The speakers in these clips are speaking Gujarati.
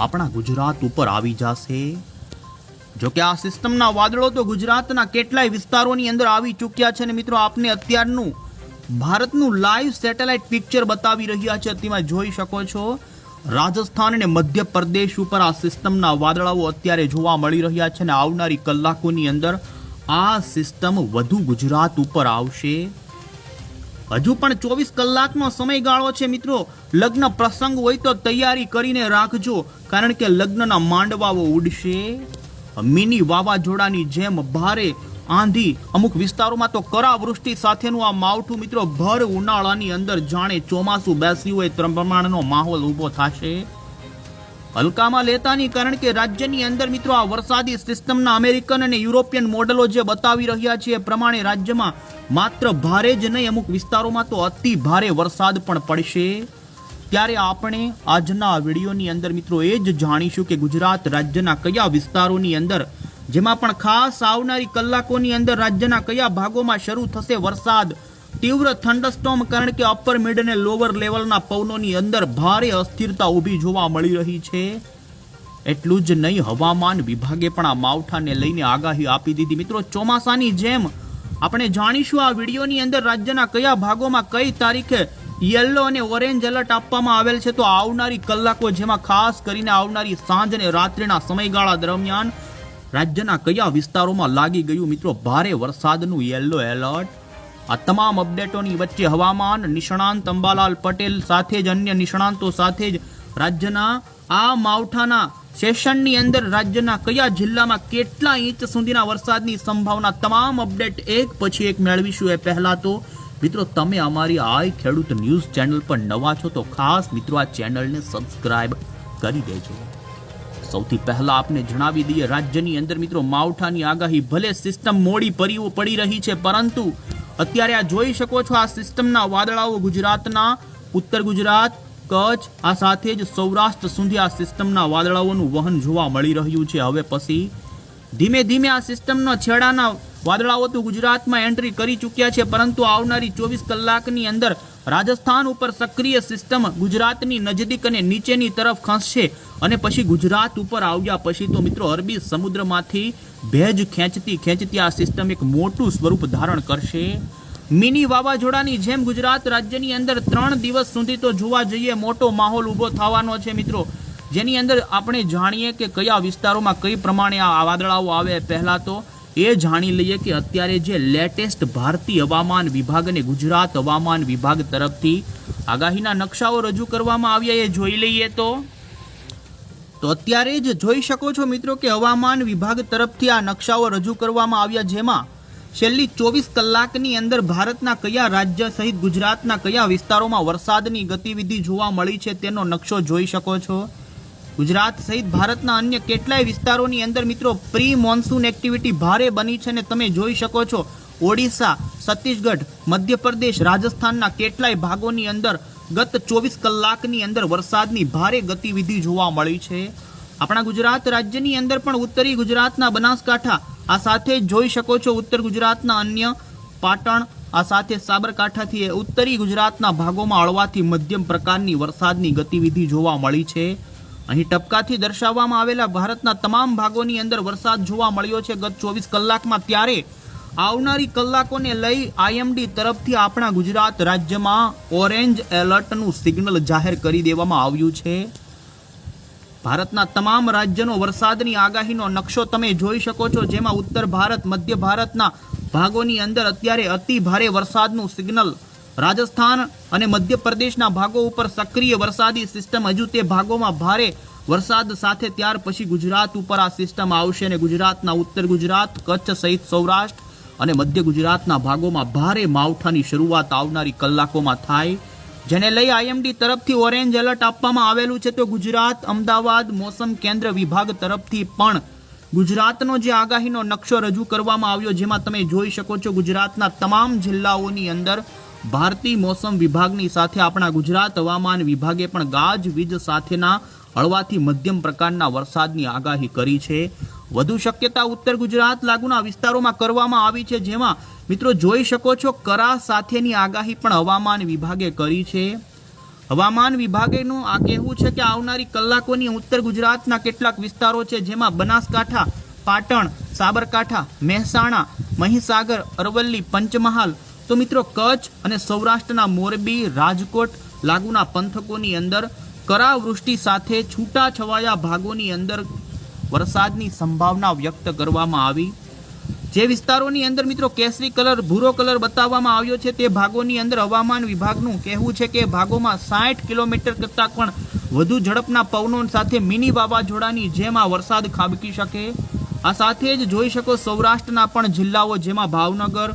આપણા ગુજરાત ઉપર આવી જશે? જો કે આ સિસ્ટમના વાદળો તો ગુજરાતના કેટલાય વિસ્તારોની અંદર આવી ચૂક્યા છે અને મિત્રો, આપને અત્યારનું ભારતનું લાઈવ સેટેલાઇટ પિક્ચર બતાવી રહ્યા છે. તેમાં જોઈ શકો છો, રાજસ્થાન અને મધ્યપ્રદેશ ઉપર આ સિસ્ટમના વાદળાઓ અત્યારે જોવા મળી રહ્યા છે અને આવનારી કલાકોની અંદર આ સિસ્ટમ વધુ ગુજરાત ઉપર આવશે. હજુ પણ ચોવીસ કલાકનો સમયગાળો છે મિત્રો. લગ્ન પ્રસંગ હોય તો તૈયારી કરીને રાખજો, કારણ કે લગ્નના માંડવાઓ ઉડશે. મિની વાવાઝોડાની જેમ ભારે આંધી. અમુક વિસ્તારોમાં તો કરા વૃષ્ટિ સાથેનું આ માવઠું મિત્રો, ભર ઉનાળાની અંદર જાણે ચોમાસું બેસ્યું હોય પ્રમાણનો માહોલ ઊભો થશે. હલકામાં લેતાની કારણ કે રાજ્યની અંદર મિત્રો આ વરસાદી સિસ્ટમના અમેરિકન અને યુરોપિયન મોડલો જે બતાવી રહ્યા છે એ પ્રમાણે રાજ્યમાં માત્ર ભારે જ નહીં, અમુક વિસ્તારોમાં તો અતિ ભારે વરસાદ પણ પડશે. ત્યારે આપણે આજના વિડીયોની અંદર મિત્રો એ જ જાણીશું કે ગુજરાત રાજ્યના કયા વિસ્તારોની અંદર, જેમાં પણ ખાસ આવનારી કલાકોની અંદર રાજ્યના કયા ભાગોમાં શરૂ થશે વરસાદ તીવ્ર થંડરસ્ટોમ કારણ કે અપર મિડ અને લોઅર લેવલના પવનોની અંદર ભારે અસ્થિરતા ઊભી જોવા મળી રહી છે. એટલું જ નહીં, હવામાન વિભાગે પણ આ માવઠાને લઈને આગાહી આપી દીધી. મિત્રો, ચોમાસાની જેમ આપણે જાણીશું આ વિડીયોની અંદર રાજ્યના કયા ભાગોમાં કઈ તારીખે યલો અને ઓરેન્જ એલર્ટ આપવામાં આવેલ છે. તો આવનારી કલાકો જેમાં ખાસ કરીને આવનારી સાંજ અને રાત્રિના સમયગાળા દરમિયાન રાજ્યના કયા વિસ્તારોમાં લાગી ગયું? મિત્રો, ભારે વરસાદનું યલો એલર્ટ આ તમામ અપડેટોની વચ્ચે હવામાન, નિષ્ણાંત અંબાલાલ પટેલ સાથે જ અન્ય નિષ્ણાંતો સાથે જ રાજ્યના, આ માવઠાના સેશનની અંદર રાજ્યના કયા જિલ્લામાં કેટલા ઇંચ સુધીના વરસાદની સંભાવના, તમામ અપડેટ એક પછી એક મેળવીશું એ પહેલા તો. મિત્રો, તમે અમારી આઈ ખેડૂત ન્યૂઝ ચેનલ પર નવા છો તો ખાસ મિત્રો આ ચેનલને સબસ્ક્રાઇબ કરી દેજો. સૌથી પહેલા આપને જણાવી દઈએ, રાજ્યની અંદર મિત્રો માવઠાની આગાહી ભલે સિસ્ટમ મોડી પડી રહી છે, પરંતુ અત્યારે આ જોઈ શકો છો આ સિસ્ટમના વાદળાઓ ગુજરાતના ઉત્તર ગુજરાત, કચ્છ, આ સાથે જ સૌરાષ્ટ્ર સુધી આ સિસ્ટમના વાદળાઓનું વહન જોવા મળી રહ્યું છે. હવે પછી ધીમે ધીમે આ સિસ્ટમનો છેડાના વાદળાઓ તો ગુજરાતમાં એન્ટ્રી કરી ચૂક્યા છે, પરંતુ આવનારી ચોવીસ કલાકની અંદર રાજસ્થાન ઉપર સક્રિય સિસ્ટમ ગુજરાતની નજદીક અને નીચેની તરફ ખસશે. અને પછી ગુજરાત ઉપર આવ્યા પછી તો મિત્રો અરબી સમુદ્રમાંથી ભેજ ખેંચતી ખેંચતી આ સિસ્ટમ એક મોટું સ્વરૂપ ધારણ કરશે. મિની વાવાઝોડાની જેમ ગુજરાત રાજ્યની અંદર ત્રણ દિવસ સુધી તો જોવા જઈએ મોટો માહોલ ઊભો થવાનો છે મિત્રો. જેની અંદર આપણે જાણીએ કે કયા વિસ્તારોમાં કઈ પ્રમાણે આ વાદળાઓ આવે પહેલાં તો એ જાણી લઈએ કે અત્યારે જે લેટેસ્ટ ભારતીય હવામાન વિભાગ અને ગુજરાત હવામાન વિભાગ તરફથી આગાહીના નકશાઓ રજૂ કરવામાં આવ્યા એ જોઈ લઈએ તો તો અત્યારે જ જોઈ શકો છો મિત્રો કે હવામાન વિભાગ તરફથી આ નકશાઓ રજૂ કરવામાં આવ્યા જેમાં છેલ્લી ચોવીસ કલાકની અંદર ભારતના કયા રાજ્ય સહિત ગુજરાતના કયા વિસ્તારોમાં વરસાદની ગતિવિધિ જોવા મળી છે તેનો નકશો જોઈ શકો છો. ગુજરાત સહિત ભારતના અન્ય કેટલાય વિસ્તારોની અંદર મિત્રો પ્રી મોન્સૂન એક્ટિવિટી ભારે બની છે ને તમે જોઈ શકો છો ઓડિશા, છત્તીસગઢ, મધ્યપ્રદેશ, રાજસ્થાનના કેટલાય ભાગોની અંદર ગત ચોવીસ કલાકની અંદર વરસાદની ભારે ગતિવિધિ જોવા મળી છે. આપણા ગુજરાત રાજ્યની અંદર પણ ઉત્તરી ગુજરાતના બનાસકાંઠા, આ સાથે જોઈ શકો છો ઉત્તર ગુજરાતના અન્ય પાટણ, આ સાથે સાબરકાંઠાથી ઉત્તરી ગુજરાતના ભાગોમાં હળવાથી મધ્યમ પ્રકારની વરસાદની ગતિવિધિ જોવા મળી છે. અહીં ટપકાથી દર્શાવવામાં આવેલા ભારતના તમામ ભાગોની અંદર વરસાદ જોવા મળ્યો છે ગત ચોવીસ કલાકમાં, ત્યારે આવનારી કલાકોને લઈ આઈએમડી તરફથી આપણા ગુજરાત રાજ્યમાં ઓરેન્જ એલર્ટનું સિગ્નલ જાહેર કરી દેવામાં આવ્યું છે. ભારતના તમામ રાજ્યનો વરસાદની આગાહીનો નકશો તમે જોઈ શકો છો, જેમાં ઉત્તર ભારત, મધ્ય ભારતના ભાગોની અંદર અત્યારે અતિ ભારે વરસાદનું સિગ્નલ. રાજસ્થાન અને મધ્યપ્રદેશના ભાગો ઉપર સક્રિય વરસાદી સિસ્ટમ હજુ તે ભાગોમાં ભારે વરસાદ સાથે ત્યાર પછી ગુજરાત ઉપર આ સિસ્ટમ આવશે અને ગુજરાતના ઉત્તર ગુજરાત, કચ્છ સહિત સૌરાષ્ટ્ર અને મધ્ય ગુજરાતના ભાગોમાં ભારે માવઠાની શરૂઆત આવનારી કલાકોમાં થાય. જેને લઈ આઈએમડી તરફથી ઓરેન્જ એલર્ટ આપવામાં આવેલું છે. તો ગુજરાત, અમદાવાદ, મોસમ કેન્દ્ર વિભાગ તરફથી પણ ગુજરાતનો જે આગાહીનો નકશો રજૂ કરવામાં આવ્યો, જેમાં તમે જોઈ શકો છો ગુજરાતના તમામ જિલ્લાઓની અંદર ભારતીય મોસમ વિભાગની સાથે આપણા ગુજરાત હવામાન વિભાગે પણ ગાજવીજ સાથેના હળવાથી મધ્યમ પ્રકારના વરસાદની આગાહી કરી છે. વધુ શક્યતા ઉત્તર ગુજરાત લાગુના વિસ્તારોમાં કરવામાં આવી છે, જેમાં મિત્રો જોઈ શકો છો, કરા સાથેની આગાહી પણ હવામાન વિભાગે કરી છે. હવામાન વિભાગેનું આ કહેવું છે કે આવનારી કલાકોની ઉત્તર ગુજરાતના કેટલાક વિસ્તારો છે, જેમાં બનાસકાંઠા, પાટણ, સાબરકાંઠા, મહેસાણા, મહીસાગર, અરવલ્લી, પંચમહાલ, તો મિત્રો કચ્છ અને સૌરાષ્ટ્રના મોરબી, રાજકોટ લાગુના પંથકોની અંદર કરાવૃષ્ટિ સાથે છૂટા છવાયા ભાગોની અંદર વરસાદની સંભાવના વ્યક્ત કરવામાં આવી. જે વિસ્તારોની અંદર મિત્રો કેસરી કલર, ભૂરો કલર બતાવવામાં આવ્યો છે, તે ભાગોની અંદર હવામાન વિભાગનું કહેવું છે કે ભાગોમાં સાઠ કિલોમીટર કરતાં પણ વધુ ઝડપના પવનો સાથે મિની વાવાઝોડાની જેમ આ વરસાદ ખાબકી શકે. આ સાથે જ જોઈ શકો સૌરાષ્ટ્રના પણ જિલ્લાઓ જેમાં ભાવનગર,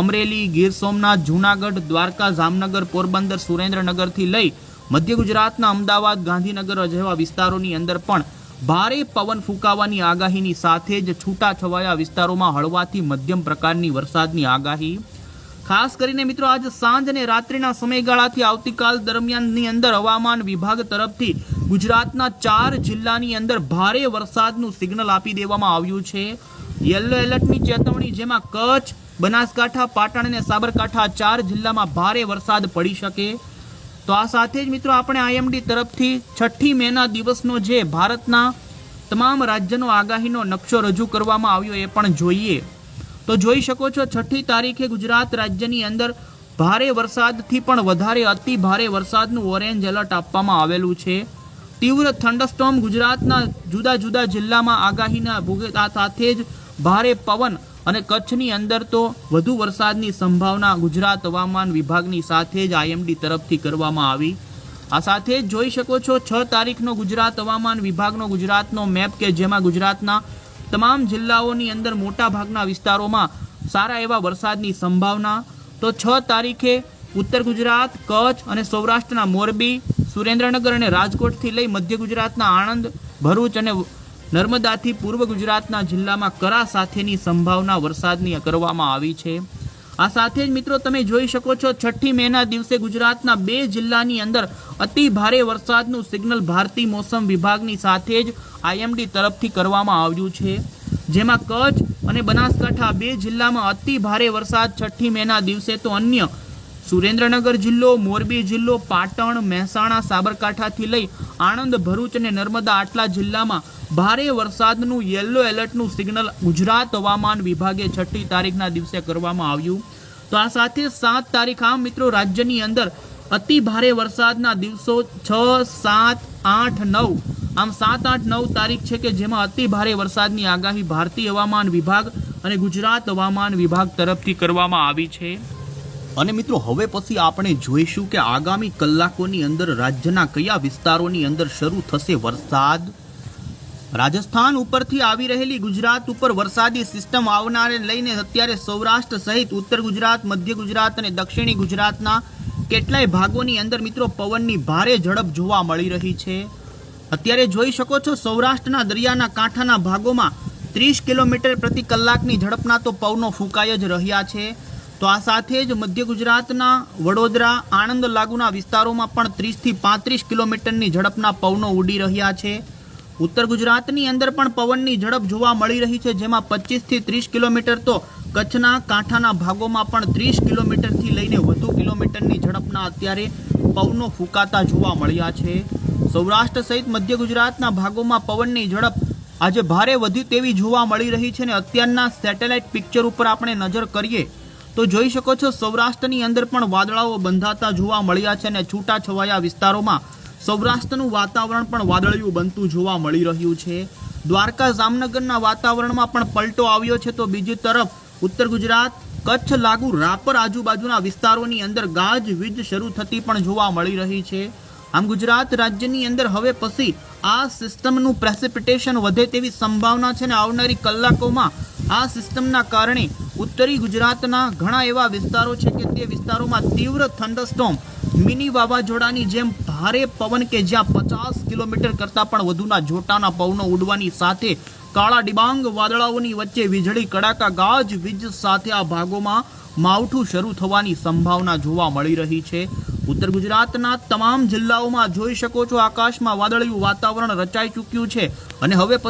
અમરેલી, ગીર સોમનાથ, જૂનાગઢ, દ્વારકા, જામનગર, પોરબંદર, સુરેન્દ્રનગરથી લઈ મધ્ય ગુજરાતના અમદાવાદ, ગાંધીનગર જેવા વિસ્તારોની અંદર પણ ભારે પવન ફૂંકાવાની આગાહીની સાથે જ છૂટા છવાયા વિસ્તારોમાં હળવાથી મધ્યમ પ્રકારની વરસાદની આગાહી. ખાસ કરીને મિત્રો આજ સાંજ અને રાત્રિના સમયગાળાથી આવતીકાલ દરમિયાનની અંદર હવામાન વિભાગ તરફથી ગુજરાતના ચાર જિલ્લાની અંદર ભારે વરસાદનું સિગ્નલ આપી દેવામાં આવ્યું છે. યલો એલર્ટની ચેતવણી જેમાં કચ્છ, બનાસકાંઠા, પાટણ અને સાબરકાંઠા ચાર જિલ્લામાં ભારે વરસાદ પડી શકે. તો આ સાથે જ મિત્રો આપણે આઈએમડી તરફથી છઠ્ઠી મેના દિવસનો જે ભારતના તમામ રાજ્યનો આગાહીનો નકશો રજૂ કરવામાં આવ્યો એ પણ જોઈએ. તો જોઈ શકો છો, છઠ્ઠી તારીખે ગુજરાત રાજ્યની અંદર ભારે વરસાદથી પણ વધારે અતિ ભારે વરસાદનું ઓરેન્જ એલર્ટ આપવામાં આવેલું છે. તીવ્ર થંડસ્ટોમ ગુજરાતના જુદા જુદા જિલ્લામાં આગાહીના ભોગે સાથે જ ભારે પવન અને કચ્છની અંદર તો વધુ વરસાદની સંભાવના ગુજરાત હવામાન વિભાગની સાથે જ આઈએમડી તરફથી કરવામાં આવી. આ સાથે જ જોઈ શકો છો, છ તારીખનો ગુજરાત હવામાન વિભાગનો ગુજરાતનો મેપ કે જેમાં ગુજરાતના તમામ જિલ્લાઓની અંદર મોટા ભાગના વિસ્તારોમાં સારા એવા વરસાદની સંભાવના. તો છ તારીખે ઉત્તર ગુજરાત, કચ્છ અને સૌરાષ્ટ્રના મોરબી, સુરેન્દ્રનગર અને રાજકોટથી લઈ મધ્ય ગુજરાતના આણંદ, ભરૂચ અને નર્મદાથી પૂર્વ ગુજરાતના જિલ્લામાં કરા સાથેની સંભાવના વરસાદની કરવામાં આવી છે. આ સાથે જ મિત્રો તમે જોઈ શકો છો, છઠ્ઠી મેના દિવસે ગુજરાતના બે જિલ્લાની અંદર અતિ ભારે વરસાદનું સિગ્નલ ભારતીય મોસમ વિભાગની સાથે જ આઈએમડી તરફથી કરવામાં આવ્યું છે. જેમાં કચ્છ અને બનાસકાંઠા બે જિલ્લામાં અતિ ભારે વરસાદ છઠ્ઠી મેના દિવસે તો અન્ય સુરેન્દ્રનગર જિલ્લો, મોરબી જિલ્લો, પાટણ, મહેસાણા, સાબરકાંઠાથી લઈ આણંદ, ભરૂચ અને નર્મદા આટલા જિલ્લામાં ભારે વરસાદનું યલો એલર્ટનું સિગ્નલ ગુજરાત હવામાન વિભાગે છઠ્ઠી તારીખના દિવસે કરવામાં આવ્યું. તો આ સાથે સાત તારીખ આમ મિત્રો રાજ્યની અંદર અતિ ભારે વરસાદના દિવસો છ, સાત, આઠ, નવ. આમ સાત, આઠ, નવ તારીખ છે કે જેમાં અતિ ભારે વરસાદની આગાહી ભારતીય હવામાન વિભાગ અને ગુજરાત હવામાન વિભાગ તરફથી કરવામાં આવી છે. અને મિત્રો, હવે પછી આપણે જોઈશું કે આગામી કલાકોની અંદર રાજ્યના કયા વિસ્તારોની અંદર શરૂ થશે વરસાદ. રાજસ્થાન ઉપરથી આવી રહેલી ગુજરાત ઉપર વરસાદી સિસ્ટમ આવનારે લઈને અત્યારે સૌરાષ્ટ્ર સહિત ઉત્તર ગુજરાત, મધ્ય ગુજરાત અને દક્ષિણી ગુજરાતના કેટલાય ભાગોની અંદર મિત્રો પવનની ભારે ઝડપ જોવા મળી રહી છે. અત્યારે જોઈ શકો છો સૌરાષ્ટ્રના દરિયાના કાંઠાના ભાગોમાં ત્રીસ કિલોમીટર પ્રતિ કલાકની ઝડપના તો પવનો ફૂંકાઈ જ રહ્યા છે. તો આ સાથે જ મધ્ય ગુજરાતના વડોદરા, આણંદ લાગુના વિસ્તારોમાં પણ ત્રીસથી પાંત્રીસ કિલોમીટરની ઝડપના પવનો ઉડી રહ્યા છે. ઉત્તર ગુજરાતની અંદર પણ પવનની ઝડપ જોવા મળી રહી છે, જેમાં પચીસથી ત્રીસ કિલોમીટર તો કચ્છના કાંઠાના ભાગોમાં પણ ત્રીસ કિલોમીટરથી લઈને વધુ કિલોમીટરની ઝડપના અત્યારે પવનો ફૂંકાતા જોવા મળ્યા છે. સૌરાષ્ટ્ર સહિત મધ્ય ગુજરાતના ભાગોમાં પવનની ઝડપ આજે ભારે વધી તેવી જોવા મળી રહી છે અને અત્યારના સેટેલાઇટ પિક્ચર ઉપર આપણે નજર કરીએ તો જોઈ શકો છો, સૌરાષ્ટ્રની અંદર પણ વાદળાઓ બંધાતા જોવા મળ્યા છે અને છૂટાછવાયા વિસ્તારોમાં સૌરાષ્ટ્રનું વાતાવરણ પણ વાદળિયું બનતું જોવા મળી રહ્યું છે. દ્વારકા જામનગરના વાતાવરણમાં પણ પલટો આવ્યો છે, તો બીજી તરફ ઉત્તર ગુજરાત, કચ્છ લાગુ રાપર આજુબાજુના વિસ્તારોની અંદર ગાજ વીજ શરૂ થતી પણ જોવા મળી રહી છે. આમ ગુજરાત રાજ્યની અંદર હવે પછી આ સિસ્ટમનું પ્રેસિપિટેશન વધે તેવી સંભાવના છે ને આવનારી કલાકોમાં આ સિસ્ટમના કારણે ઉત્તરી ગુજરાતના ઘણા એવા વિસ્તારો છે કે તે વિસ્તારોમાં તીવ્ર થંડરસ્ટોમ મિની વાવાઝોડાની જેમ ભારે પવન કે જ્યાં પચાસ કિલોમીટર કરતાં પણ વધુના જોટાના પવનો ઉડવાની સાથે કાળા ડિબાંગ વાદળાઓની વચ્ચે વીજળી, કડાકા, ગાજ, વીજ સાથે આ ભાગોમાં માવઠું શરૂ થવાની સંભાવના જોવા મળી રહી છે. ઉત્તર ગુજરાતના તમામ જિલ્લાઓમાં જોઈ શકો છો, આકાશમાં વાદળિયું વાતાવરણ રચાઈ ચૂક્યું છે અને હવે